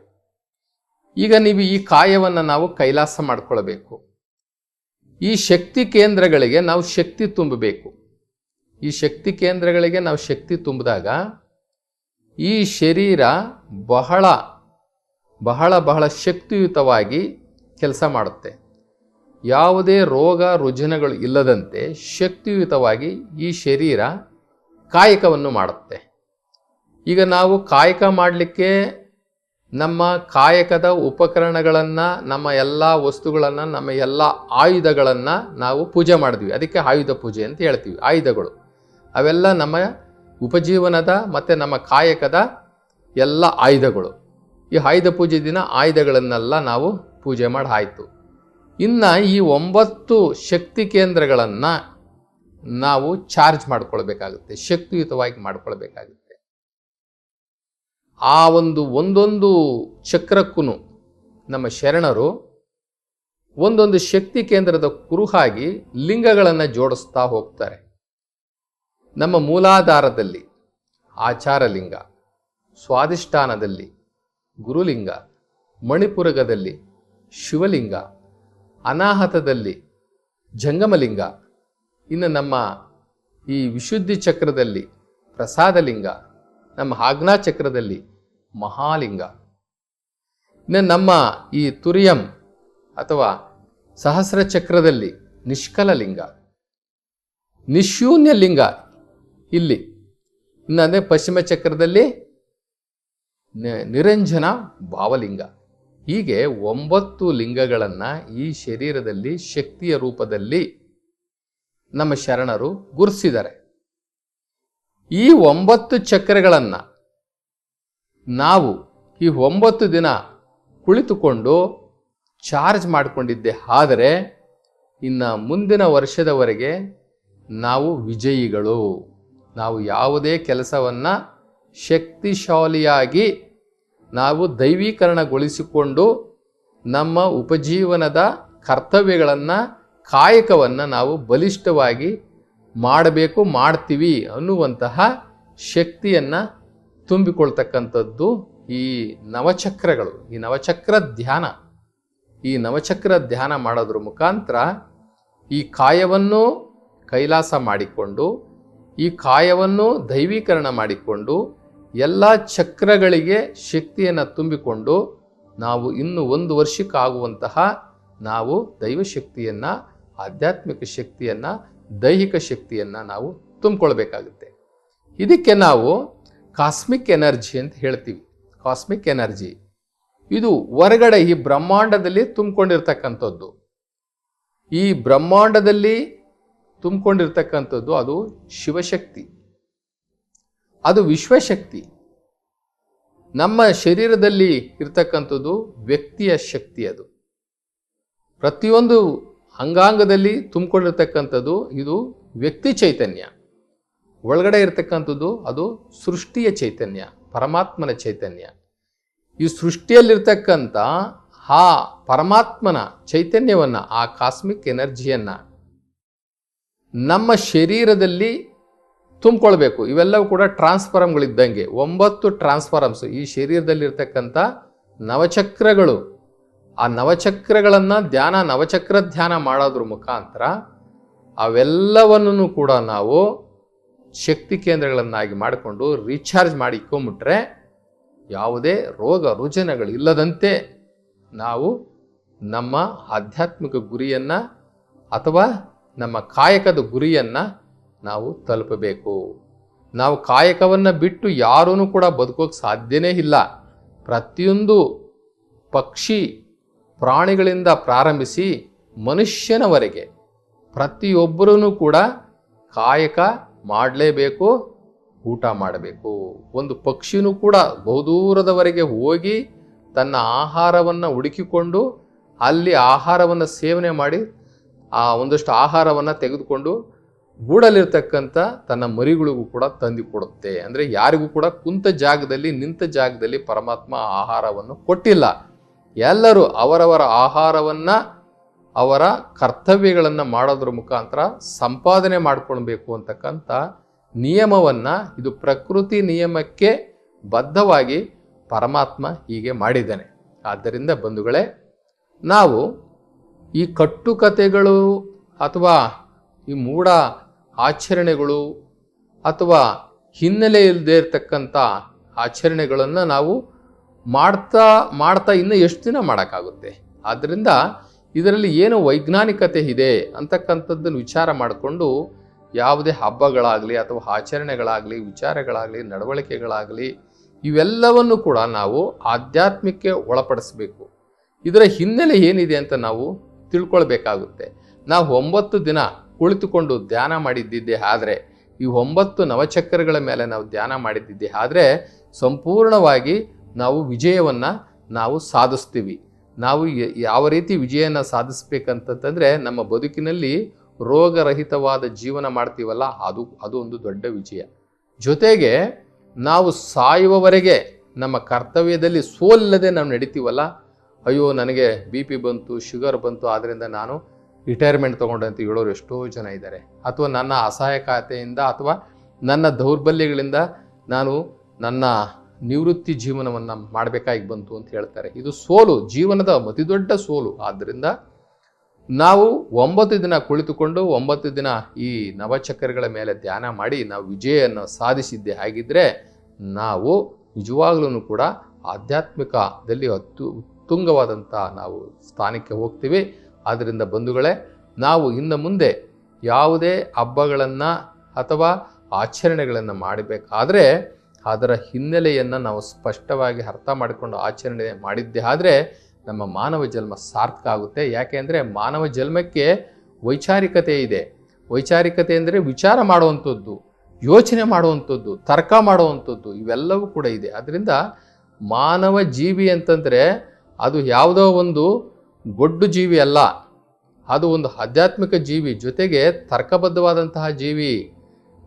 ಈಗ ನೀವು ಈ ಕಾಯವನ್ನು ನಾವು ಕೈಲಾಸ ಮಾಡಿಕೊಳ್ಬೇಕು. ಈ ಶಕ್ತಿ ಕೇಂದ್ರಗಳಿಗೆ ನಾವು ಶಕ್ತಿ ತುಂಬಬೇಕು. ಈ ಶಕ್ತಿ ಕೇಂದ್ರಗಳಿಗೆ ನಾವು ಶಕ್ತಿ ತುಂಬಿದಾಗ ಈ ಶರೀರ ಬಹಳ ಬಹಳ ಬಹಳ ಶಕ್ತಿಯುತವಾಗಿ ಕೆಲಸ ಮಾಡುತ್ತೆ. ಯಾವುದೇ ರೋಗ ರುಜಿನಗಳು ಇಲ್ಲದಂತೆ ಶಕ್ತಿಯುತವಾಗಿ ಈ ಶರೀರ ಕಾಯಕವನ್ನು ಮಾಡುತ್ತೆ. ಈಗ ನಾವು ಕಾಯಕ ಮಾಡಲಿಕ್ಕೆ ನಮ್ಮ ಕಾಯಕದ ಉಪಕರಣಗಳನ್ನು, ನಮ್ಮ ಎಲ್ಲ ವಸ್ತುಗಳನ್ನು, ನಮ್ಮ ಎಲ್ಲ ಆಯುಧಗಳನ್ನು ನಾವು ಪೂಜೆ ಮಾಡಿದ್ವಿ. ಅದಕ್ಕೆ ಆಯುಧ ಪೂಜೆ ಅಂತ ಹೇಳ್ತೀವಿ. ಆಯುಧಗಳು. ಅವೆಲ್ಲ ನಮ್ಮ ಉಪಜೀವನದ ಮತ್ತು ನಮ್ಮ ಕಾಯಕದ ಎಲ್ಲ ಆಯುಧಗಳು. ಈ ಆಯುಧ ಪೂಜೆ ದಿನ ಆಯುಧಗಳನ್ನೆಲ್ಲ ನಾವು ಪೂಜೆ ಮಾಡಿ ಆಯಿತು. ಇನ್ನು ಈ ಒಂಬತ್ತು ಶಕ್ತಿ ಕೇಂದ್ರಗಳನ್ನು ನಾವು ಚಾರ್ಜ್ ಮಾಡ್ಕೊಳ್ಬೇಕಾಗುತ್ತೆ, ಶಕ್ತಿಯುತವಾಗಿ ಮಾಡ್ಕೊಳ್ಬೇಕಾಗುತ್ತೆ. ಆ ಒಂದು ಒಂದೊಂದು ಚಕ್ರಕ್ಕೂ ನಮ್ಮ ಶರಣರು ಒಂದೊಂದು ಶಕ್ತಿ ಕೇಂದ್ರದ ಕುರುಹಾಗಿ ಲಿಂಗಗಳನ್ನು ಜೋಡಿಸ್ತಾ ಹೋಗ್ತಾರೆ. ನಮ್ಮ ಮೂಲಾಧಾರದಲ್ಲಿ, ಆಚಾರಲಿಂಗ ಸ್ವಾದಿಷ್ಠಾನದಲ್ಲಿ ಗುರುಲಿಂಗ, ಮಣಿಪುರಗದಲ್ಲಿ ಶಿವಲಿಂಗ, ಅನಾಹತದಲ್ಲಿ ಜಂಗಮಲಿಂಗ, ಇನ್ನು ನಮ್ಮ ಈ ವಿಶುದ್ಧಿ ಚಕ್ರದಲ್ಲಿ ಪ್ರಸಾದಲಿಂಗ, ನಮ್ಮ ಆಗ್ನಾ ಚಕ್ರದಲ್ಲಿ ಮಹಾಲಿಂಗ. ಇನ್ನು ನಮ್ಮ ಈ ತುರಿಯಂ ಅಥವಾ ಸಹಸ್ರ ಚಕ್ರದಲ್ಲಿ ನಿಷ್ಕಲಲಿಂಗ. ನಿಶೂನ್ಯ ಲಿಂಗ ಇಲ್ಲಿ. ಇನ್ನು ಅಂದರೆ ಪಶ್ಚಿಮ ಚಕ್ರದಲ್ಲಿ ನಿರಂಜನ ಭಾವಲಿಂಗ. ಹೀಗೆ ಒಂಬತ್ತು ಲಿಂಗಗಳನ್ನು ಈ ಶರೀರದಲ್ಲಿ ಶಕ್ತಿಯ ರೂಪದಲ್ಲಿ ನಮ್ಮ ಶರಣರು ಗುರುಸಿದ್ದಾರೆ ಈ ಒಂಬತ್ತು ಚಕ್ರಗಳನ್ನು ನಾವು ಈ ಒಂಬತ್ತು ದಿನ ಕುಳಿತುಕೊಂಡು ಚಾರ್ಜ್ ಮಾಡಿಕೊಂಡಿದ್ದೆ. ಆದರೆ ಇನ್ನು ಮುಂದಿನ ವರ್ಷದವರೆಗೆ ನಾವು ವಿಜಯಿಗಳು. ನಾವು ಯಾವುದೇ ಕೆಲಸವನ್ನು ಶಕ್ತಿಶಾಲಿಯಾಗಿ ನಾವು ದೈವೀಕರಣಗೊಳಿಸಿಕೊಂಡು ನಮ್ಮ ಉಪಜೀವನದ ಕರ್ತವ್ಯಗಳನ್ನು, ಕಾಯಕವನ್ನು ನಾವು ಬಲಿಷ್ಠವಾಗಿ ಮಾಡಬೇಕು, ಮಾಡ್ತೀವಿ ಅನ್ನುವಂತಹ ಶಕ್ತಿಯನ್ನು ತುಂಬಿಕೊಳ್ತಕ್ಕಂಥದ್ದು ಈ ನವಚಕ್ರಗಳು, ಈ ನವಚಕ್ರ ಧ್ಯಾನ. ಈ ನವಚಕ್ರ ಧ್ಯಾನ ಮಾಡೋದ್ರ ಮುಖಾಂತರ ಈ ಕಾಯವನ್ನು ಕೈಲಾಸ ಮಾಡಿಕೊಂಡು, ಈ ಕಾಯವನ್ನು ದೈವೀಕರಣ ಮಾಡಿಕೊಂಡು ಎಲ್ಲ ಚಕ್ರಗಳಿಗೆ ಶಕ್ತಿಯನ್ನು ತುಂಬಿಕೊಂಡು ನಾವು ಇನ್ನು ಒಂದು ವರ್ಷಕ್ಕಾಗುವಂತಹ ನಾವು ದೈವಶಕ್ತಿಯನ್ನು, ಆಧ್ಯಾತ್ಮಿಕ ಶಕ್ತಿಯನ್ನು, ದೈಹಿಕ ಶಕ್ತಿಯನ್ನು ನಾವು ತುಂಬಿಕೊಳ್ಬೇಕಾಗುತ್ತೆ. ಇದಕ್ಕೆ ನಾವು ಕಾಸ್ಮಿಕ್ ಎನರ್ಜಿ ಅಂತ ಹೇಳ್ತೀವಿ. Cosmic energy. ಇದು ಹೊರಗಡೆ ಈ ಬ್ರಹ್ಮಾಂಡದಲ್ಲಿ ತುಂಬಿಕೊಂಡಿರ್ತಕ್ಕಂಥದ್ದು. ಈ ಬ್ರಹ್ಮಾಂಡದಲ್ಲಿ ತುಂಬಿಕೊಂಡಿರ್ತಕ್ಕಂಥದ್ದು ಅದು ಶಿವಶಕ್ತಿ. ಅದು ವಿಶ್ವಶಕ್ತಿ. ನಮ್ಮ ಶರೀರದಲ್ಲಿ ಇರ್ತಕ್ಕಂಥದ್ದು ವ್ಯಕ್ತಿಯ ಶಕ್ತಿ ಅದು. ಪ್ರತಿಯೊಂದು ಅಂಗಾಂಗದಲ್ಲಿ ತುಂಬಿಕೊಂಡಿರ್ತಕ್ಕಂಥದ್ದು ಇದು ವ್ಯಕ್ತಿ ಚೈತನ್ಯ. ಒಳಗಡೆ ಇರತಕ್ಕಂಥದ್ದು ಅದು ಸೃಷ್ಟಿಯ ಚೈತನ್ಯ, ಪರಮಾತ್ಮನ ಚೈತನ್ಯ. ಈ ಸೃಷ್ಟಿಯಲ್ಲಿರ್ತಕ್ಕಂಥ ಆ ಪರಮಾತ್ಮನ ಚೈತನ್ಯವನ್ನು, ಆ ಕಾಸ್ಮಿಕ್ ಎನರ್ಜಿಯನ್ನು ನಮ್ಮ ಶರೀರದಲ್ಲಿ ತುಂಬಿಕೊಳ್ಬೇಕು. ಇವೆಲ್ಲವೂ ಕೂಡ ಟ್ರಾನ್ಸ್ಫಾರಮ್ಗಳಿದ್ದಂಗೆ ಒಂಬತ್ತು ಟ್ರಾನ್ಸ್ಫಾರಮ್ಸ್ ಈ ಶರೀರದಲ್ಲಿರ್ತಕ್ಕಂಥ ನವಚಕ್ರಗಳು. ಆ ನವಚಕ್ರಗಳನ್ನು ಧ್ಯಾನ, ನವಚಕ್ರ ಧ್ಯಾನ ಮಾಡೋದ್ರ ಮುಖಾಂತರ ಅವೆಲ್ಲವನ್ನೂ ಕೂಡ ನಾವು ಶಕ್ತಿ ಕೇಂದ್ರಗಳನ್ನಾಗಿ ಮಾಡಿಕೊಂಡು ರೀಚಾರ್ಜ್ ಮಾಡಿಕೊಂಬಿಟ್ರೆ ಯಾವುದೇ ರೋಗ, ರುಜಿನಗಳಿಲ್ಲದಂತೆ ನಾವು ನಮ್ಮ ಆಧ್ಯಾತ್ಮಿಕ ಗುರಿಯನ್ನು ಅಥವಾ ನಮ್ಮ ಕಾಯಕದ ಗುರಿಯನ್ನು ನಾವು ತಲುಪಬೇಕು. ನಾವು ಕಾಯಕವನ್ನು ಬಿಟ್ಟು ಯಾರೂ ಕೂಡ ಬದುಕೋಕೆ ಸಾಧ್ಯನೇ ಇಲ್ಲ. ಪ್ರತಿಯೊಂದು ಪಕ್ಷಿ ಪ್ರಾಣಿಗಳಿಂದ ಪ್ರಾರಂಭಿಸಿ ಮನುಷ್ಯನವರೆಗೆ ಪ್ರತಿಯೊಬ್ಬರೂ ಕೂಡ ಕಾಯಕ ಮಾಡಲೇಬೇಕು, ಊಟ ಮಾಡಬೇಕು. ಒಂದು ಪಕ್ಷಿನೂ ಕೂಡ ಬಹುದೂರದವರೆಗೆ ಹೋಗಿ ತನ್ನ ಆಹಾರವನ್ನು ಹುಡುಕಿಕೊಂಡು ಅಲ್ಲಿ ಆಹಾರವನ್ನು ಸೇವನೆ ಮಾಡಿ ಆ ಒಂದಷ್ಟು ಆಹಾರವನ್ನು ತೆಗೆದುಕೊಂಡು ಗೂಡಲ್ಲಿರ್ತಕ್ಕಂಥ ತನ್ನ ಮರಿಗಳಿಗೂ ಕೂಡ ತಂದು ಕೊಡುತ್ತೆ. ಅಂದರೆ ಯಾರಿಗೂ ಕೂಡ ಕುಂತ ಜಾಗದಲ್ಲಿ, ನಿಂತ ಜಾಗದಲ್ಲಿ ಪರಮಾತ್ಮ ಆಹಾರವನ್ನು ಕೊಟ್ಟಿಲ್ಲ. ಎಲ್ಲರೂ ಅವರವರ ಆಹಾರವನ್ನು, ಅವರ ಕರ್ತವ್ಯಗಳನ್ನು ಮಾಡೋದ್ರ ಮುಖಾಂತರ ಸಂಪಾದನೆ ಮಾಡ್ಕೊಳ್ಬೇಕು ಅಂತಕ್ಕಂಥ ನಿಯಮವನ್ನು, ಇದು ಪ್ರಕೃತಿ ನಿಯಮಕ್ಕೆ ಬದ್ಧವಾಗಿ ಪರಮಾತ್ಮ ಹೀಗೆ ಮಾಡಿದ್ದಾನೆ. ಆದ್ದರಿಂದ ಬಂಧುಗಳೇ, ನಾವು ಈ ಕಟ್ಟುಕತೆಗಳು ಅಥವಾ ಈ ಮೂಢ ಆಚರಣೆಗಳು ಅಥವಾ ಹಿನ್ನೆಲೆ ಇಲ್ಲದೇ ಇರತಕ್ಕಂಥ ಆಚರಣೆಗಳನ್ನು ನಾವು ಮಾಡ್ತಾ ಮಾಡ್ತಾ ಇನ್ನೂ ಎಷ್ಟು ದಿನ ಮಾಡೋಕ್ಕಾಗುತ್ತೆ? ಆದ್ದರಿಂದ ಇದರಲ್ಲಿ ಏನು ವೈಜ್ಞಾನಿಕತೆ ಇದೆ ಅಂತಕ್ಕಂಥದ್ದನ್ನು ವಿಚಾರ ಮಾಡಿಕೊಂಡು ಯಾವುದೇ ಹಬ್ಬಗಳಾಗಲಿ ಅಥವಾ ಆಚರಣೆಗಳಾಗಲಿ, ವಿಚಾರಗಳಾಗಲಿ, ನಡವಳಿಕೆಗಳಾಗಲಿ ಇವೆಲ್ಲವನ್ನು ಕೂಡ ನಾವು ಆಧ್ಯಾತ್ಮಕ್ಕೆ ಒಳಪಡಿಸಬೇಕು. ಇದರ ಹಿನ್ನೆಲೆ ಏನಿದೆ ಅಂತ ನಾವು ತಿಳ್ಕೊಳ್ಬೇಕಾಗುತ್ತೆ. ನಾವು ಒಂಬತ್ತು ದಿನ ಕುಳಿತುಕೊಂಡು ಧ್ಯಾನ ಮಾಡಿದ್ದಿದ್ದೆ ಆದರೆ, ಈ ಒಂಬತ್ತು ನವಚಕ್ರಗಳ ಮೇಲೆ ನಾವು ಧ್ಯಾನ ಮಾಡಿದ್ದಿದ್ದೆ ಆದರೆ, ಸಂಪೂರ್ಣವಾಗಿ ನಾವು ವಿಜಯವನ್ನು ನಾವು ಸಾಧಿಸ್ತೀವಿ. ನಾವು ಯಾವ ರೀತಿ ವಿಜಯನ ಸಾಧಿಸ್ಬೇಕಂತಂದರೆ, ನಮ್ಮ ಬದುಕಿನಲ್ಲಿ ರೋಗರಹಿತವಾದ ಜೀವನ ಮಾಡ್ತೀವಲ್ಲ, ಅದು ಅದು ಒಂದು ದೊಡ್ಡ ವಿಜಯ. ಜೊತೆಗೆ ನಾವು ಸಾಯುವವರೆಗೆ ನಮ್ಮ ಕರ್ತವ್ಯದಲ್ಲಿ ಸೋಲಿಲ್ಲದೆ ನಾವು ನಡಿತೀವಲ್ಲ, ಅಯ್ಯೋ ನನಗೆ ಬಿ ಪಿ ಬಂತು, ಶುಗರ್ ಬಂತು ಆದ್ದರಿಂದ ನಾನು ರಿಟೈರ್ಮೆಂಟ್ ತೊಗೊಂಡಂತ ಹೇಳೋರು ಎಷ್ಟೋ ಜನ ಇದ್ದಾರೆ. ಅಥವಾ ನನ್ನ ಅಸಹಾಯಕತೆಯಿಂದ ಅಥವಾ ನನ್ನ ದೌರ್ಬಲ್ಯಗಳಿಂದ ನಾನು ನನ್ನ ನಿವೃತ್ತಿ ಜೀವನವನ್ನು ಮಾಡಬೇಕಾಗಿ ಬಂತು ಅಂತ ಹೇಳ್ತಾರೆ. ಇದು ಸೋಲು, ಜೀವನದ ಅತಿದೊಡ್ಡ ಸೋಲು. ಆದ್ದರಿಂದ ನಾವು ಒಂಬತ್ತು ದಿನ ಕುಳಿತುಕೊಂಡು ಒಂಬತ್ತು ದಿನ ಈ ನವಚಕ್ರಗಳ ಮೇಲೆ ಧ್ಯಾನ ಮಾಡಿ ನಾವು ವಿಜಯವನ್ನು ಸಾಧಿಸಿದ್ದೆ ಹಾಗಿದ್ದರೆ ನಾವು ನಿಜವಾಗ್ಲೂ ಕೂಡ ಆಧ್ಯಾತ್ಮಿಕದಲ್ಲಿ ಅತ್ಯು ಉತ್ತುಂಗವಾದಂಥ ನಾವು ಸ್ಥಾನಕ್ಕೆ ಹೋಗ್ತೀವಿ. ಆದ್ದರಿಂದ ಬಂಧುಗಳೇ, ನಾವು ಇನ್ನು ಮುಂದೆ ಯಾವುದೇ ಹಬ್ಬಗಳನ್ನು ಅಥವಾ ಆಚರಣೆಗಳನ್ನು ಮಾಡಬೇಕಾದ್ರೆ ಅದರ ಹಿನ್ನೆಲೆಯನ್ನು ನಾವು ಸ್ಪಷ್ಟವಾಗಿ ಅರ್ಥ ಮಾಡಿಕೊಂಡು ಆಚರಣೆ ಮಾಡಿದ್ದೇ ಆದರೆ ನಮ್ಮ ಮಾನವ ಜನ್ಮ ಸಾರ್ಥಕ ಆಗುತ್ತೆ. ಯಾಕೆಂದರೆ ಮಾನವ ಜನ್ಮಕ್ಕೆ ವೈಚಾರಿಕತೆ ಇದೆ. ವೈಚಾರಿಕತೆ ಅಂದರೆ ವಿಚಾರ ಮಾಡುವಂಥದ್ದು, ಯೋಚನೆ ಮಾಡುವಂಥದ್ದು, ತರ್ಕ ಮಾಡುವಂಥದ್ದು ಇವೆಲ್ಲವೂ ಕೂಡ ಇದೆ. ಅದರಿಂದ ಮಾನವ ಜೀವಿ ಅಂತಂದರೆ ಅದು ಯಾವುದೋ ಒಂದು ಗೊಡ್ಡು ಜೀವಿ ಅಲ್ಲ. ಅದು ಒಂದು ಆಧ್ಯಾತ್ಮಿಕ ಜೀವಿ. ಜೊತೆಗೆ ತರ್ಕಬದ್ಧವಾದಂತಹ ಜೀವಿ.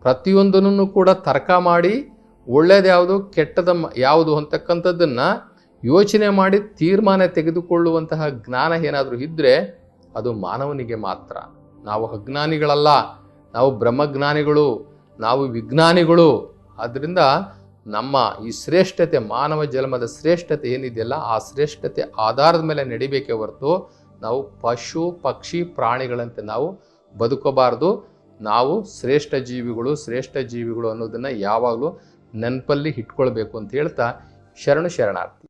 ಪ್ರತಿಯೊಂದನ್ನು ಕೂಡ ತರ್ಕ ಮಾಡಿ ಒಳ್ಳೇದು ಯಾವುದು, ಕೆಟ್ಟದ ಯಾವುದು ಅಂತಕ್ಕಂಥದ್ದನ್ನು ಯೋಚನೆ ಮಾಡಿ ತೀರ್ಮಾನ ತೆಗೆದುಕೊಳ್ಳುವಂತಹ ಜ್ಞಾನ ಏನಾದರೂ ಇದ್ದರೆ ಅದು ಮಾನವನಿಗೆ ಮಾತ್ರ. ನಾವು ಅಜ್ಞಾನಿಗಳಲ್ಲ. ನಾವು ಬ್ರಹ್ಮಜ್ಞಾನಿಗಳು. ನಾವು ವಿಜ್ಞಾನಿಗಳು. ಆದ್ದರಿಂದ ನಮ್ಮ ಈ ಶ್ರೇಷ್ಠತೆ, ಮಾನವ ಜನ್ಮದ ಶ್ರೇಷ್ಠತೆ ಏನಿದೆಯಲ್ಲ, ಆ ಶ್ರೇಷ್ಠತೆ ಆಧಾರದ ಮೇಲೆ ನಡಿಬೇಕೇ ಹೊರತು ನಾವು ಪಶು, ಪಕ್ಷಿ, ಪ್ರಾಣಿಗಳಂತೆ ನಾವು ಬದುಕಬಾರದು. ನಾವು ಶ್ರೇಷ್ಠ ಜೀವಿಗಳು ಶ್ರೇಷ್ಠ ಜೀವಿಗಳು ಅನ್ನೋದನ್ನು ಯಾವಾಗಲೂ ನೆನಪಲ್ಲಿ ಇಟ್ಕೊಳ್ಬೇಕು ಅಂತ ಹೇಳ್ತಾ ಶರಣು ಶರಣಾರ್ಥಿ.